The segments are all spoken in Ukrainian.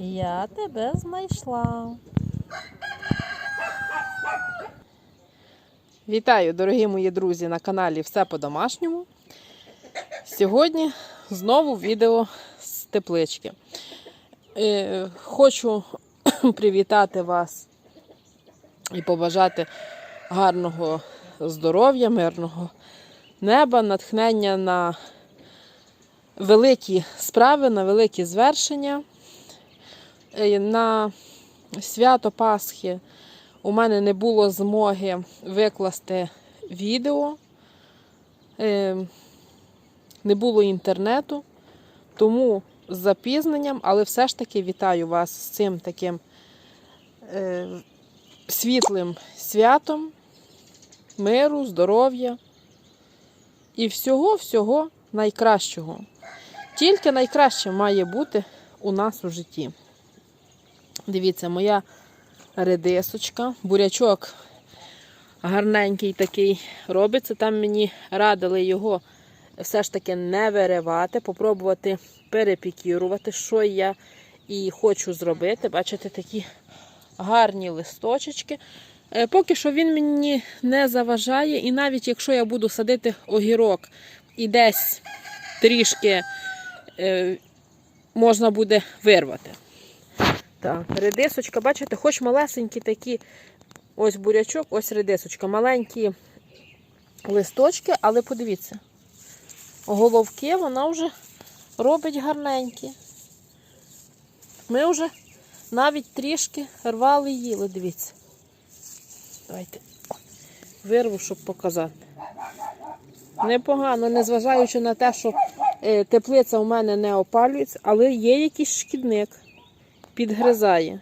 Я тебе знайшла. Вітаю, дорогі мої друзі, на каналі Все по-домашньому. Сьогодні знову відео з теплички. Е, Хочу привітати вас і побажати гарного здоров'я, мирного неба, натхнення на великі справи, на великі звершення. Е, На свято Пасхи у мене не було змоги викласти відео, Е, не було інтернету, тому з запізненням, але все ж таки вітаю вас з цим таким е, світлим святом, миру, здоров'я і всього-всього найкращого. Тільки найкраще має бути у нас у житті. Дивіться, моя редисочка, бурячок гарненький такий робиться. Там мені радили його все ж таки не виривати, попробувати перепікірувати, що я і хочу зробити. Бачите, такі гарні листочечки. Е, Поки що він мені не заважає, і навіть якщо я буду садити огірок і десь трішки е, можна буде вирвати. Так, редисочка, бачите, хоч малесенькі такі, ось бурячок, ось редисочка, маленькі листочки, але подивіться, головки вона вже робить гарненькі. Ми вже навіть трішки рвали їли, дивіться. Давайте вирву, щоб показати. Непогано, незважаючи на те, що е, теплиця у мене не опалюється, але є якийсь шкідник підгризає.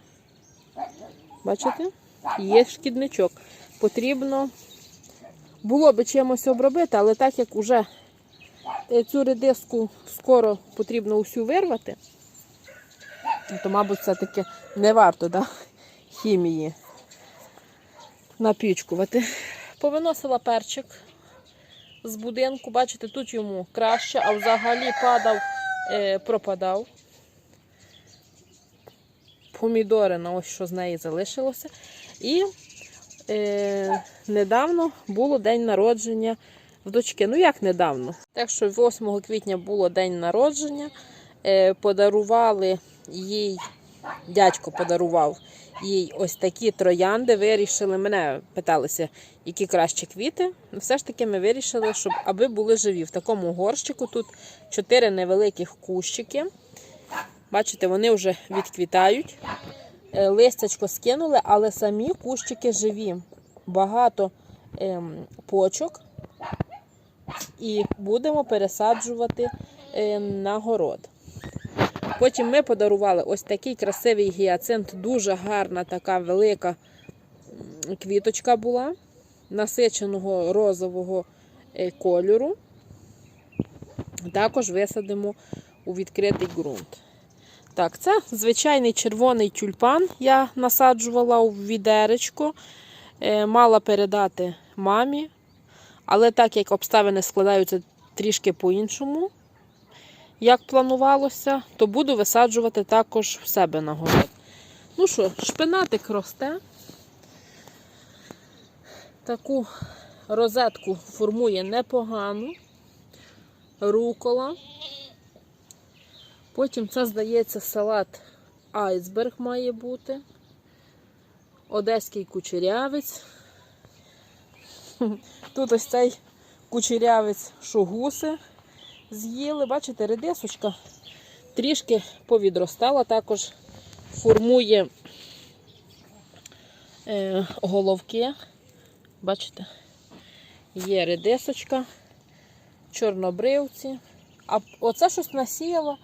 Бачите? Є шкідничок. Потрібно було би чимось обробити, але так як вже цю редиску скоро потрібно усю вирвати, то, мабуть, все-таки не варто да, хімії напічкувати. Повиносила перчик з будинку, бачите, тут йому краще, а взагалі падав, е, пропадав помідори на ось що з неї залишилося. І е, недавно було день народження в дочки. Ну, як недавно? Так що 8 квітня було день народження. Е, подарували їй, дядько подарував їй ось такі троянди. Вирішили, мене питалися, які кращі квіти. Все ж таки ми вирішили, щоб аби були живі. В такому горщику тут чотири невеликих кущики. Бачите, вони вже відквітають. Е, Листячко скинули, але самі кущики живі. Багато ем, почок. І будемо пересаджувати е, на город. Потім ми подарували ось такий красивий гіацинт, дуже гарна така велика квіточка була, насиченого розового е, кольору. Також висадимо у відкритий ґрунт. Так, це звичайний червоний тюльпан. Я насаджувала у відеречко. Е, мала передати мамі. Але так як обставини складаються трішки по-іншому, як планувалося, то буду висаджувати також в себе на город. Ну що, шпинатик росте. Таку розетку формує непогану. Рукола. Потім це, здається, салат айсберг має бути. Одеський кучерявець. Тут ось цей кучерявець шогуси з'їли. Бачите, редисочка трішки повідростала, також формує е, головки. Бачите, є редисочка, чорнобривці. А оце щось насіяло.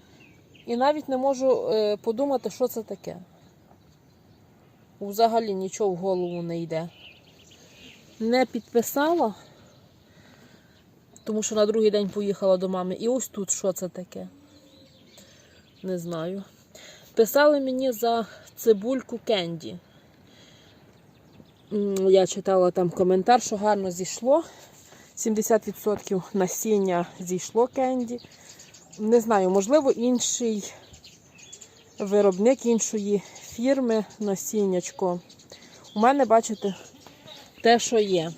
І навіть не можу е, подумати, що це таке. Взагалі нічого в голову не йде. Не підписала, тому що на другий день поїхала до мами. І ось тут що це таке. Не знаю. Писали мені за цибульку Кенді. Я читала там коментар, що гарно зійшло. 70% насіння зійшло Кенді. Не знаю, можливо, інший виробник іншої фірми насіннячко. У мене, бачите, те, що є.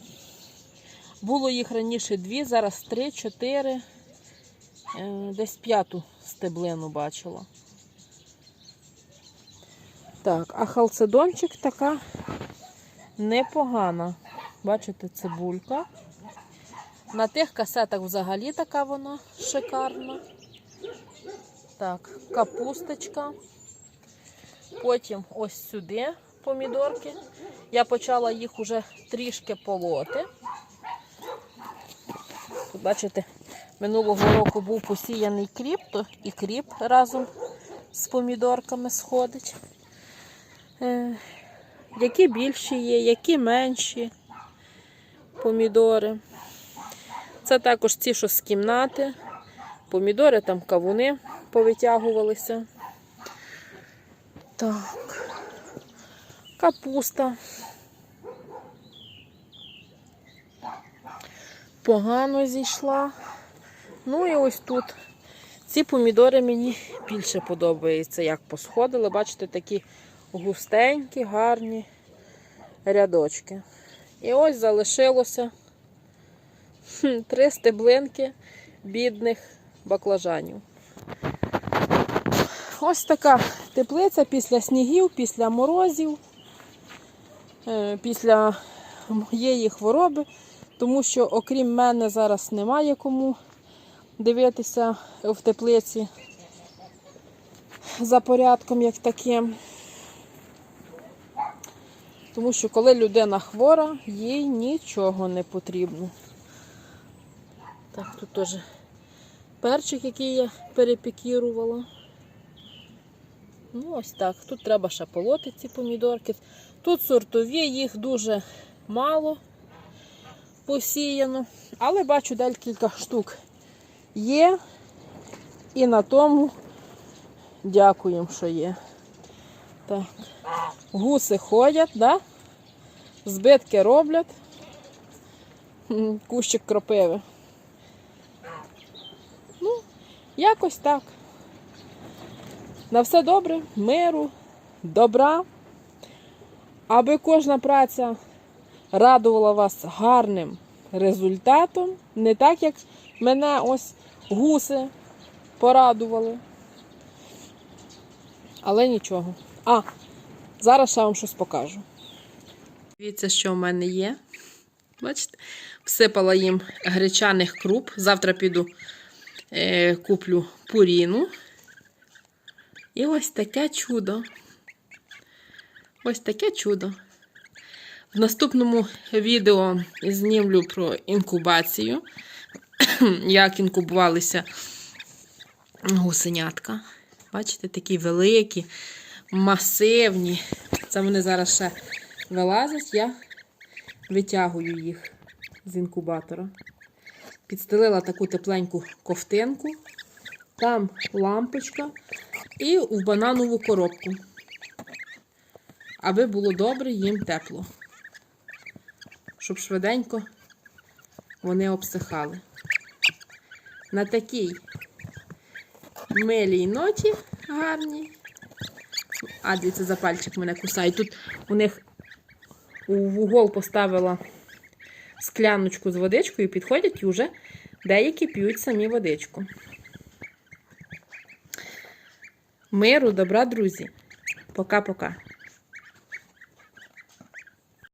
Було їх раніше дві, зараз три, чотири, е, десь п'яту стеблину бачила. Так, а халцедончик така непогана. Бачите, цибулька. На тих касетах взагалі така вона шикарна. Так, капусточка. Потім ось сюди помідорки. Я почала їх уже трішки полоти. Тут, бачите, минулого року був посіяний кріп, то і кріп разом з помідорками сходить. Е, які більші є, які менші помідори. Це також ці, що з кімнати. Помідори, там кавуни повитягувалися. Так. Капуста. Погано зійшла. Ну і ось тут. Ці помідори мені більше подобаються, як посходили. Бачите, такі густенькі, гарні рядочки. І ось залишилося три стеблинки бідних баклажанів. Ось така теплиця після снігів, після морозів, е, після моєї хвороби, тому що, окрім мене, зараз немає кому дивитися в теплиці за порядком, як таким. Тому що коли людина хвора, їй нічого не потрібно. Так, тут теж перчик, який я перепікірувала. Ну, ось так. Тут треба ще полоти ці помідорки. Тут сортові, їх дуже мало посіяно. Але бачу, декілька штук є. І на тому дякуємо, що є. Так. Гуси ходять, да? збитки роблять. Кущик кропиви. Ну, якось так. На все добре, миру, добра, аби кожна праця радувала вас гарним результатом, не так, як мене ось гуси порадували. Але нічого. А, зараз ще вам щось покажу. Дивіться, що в мене є. Бачите? Всипала їм гречаних круп. Завтра піду куплю пуріну. І ось таке чудо. Ось таке чудо. В наступному відео знімлю про інкубацію, як інкубувалися гусенятка. Бачите, такі великі, масивні. Це вони зараз ще вилазять, я витягую їх з інкубатора. Підстелила таку тепленьку ковтинку, там лампочка і в бананову коробку, аби було добре їм тепло, щоб швиденько вони обсихали. На такій милій ноті гарній. А, дивіться, за пальчик мене кусає. Тут у них у вугол поставила скляночку з водичкою, підходять і вже деякі п'ють самі водичку. Миру, добра, друзі. Пока-пока.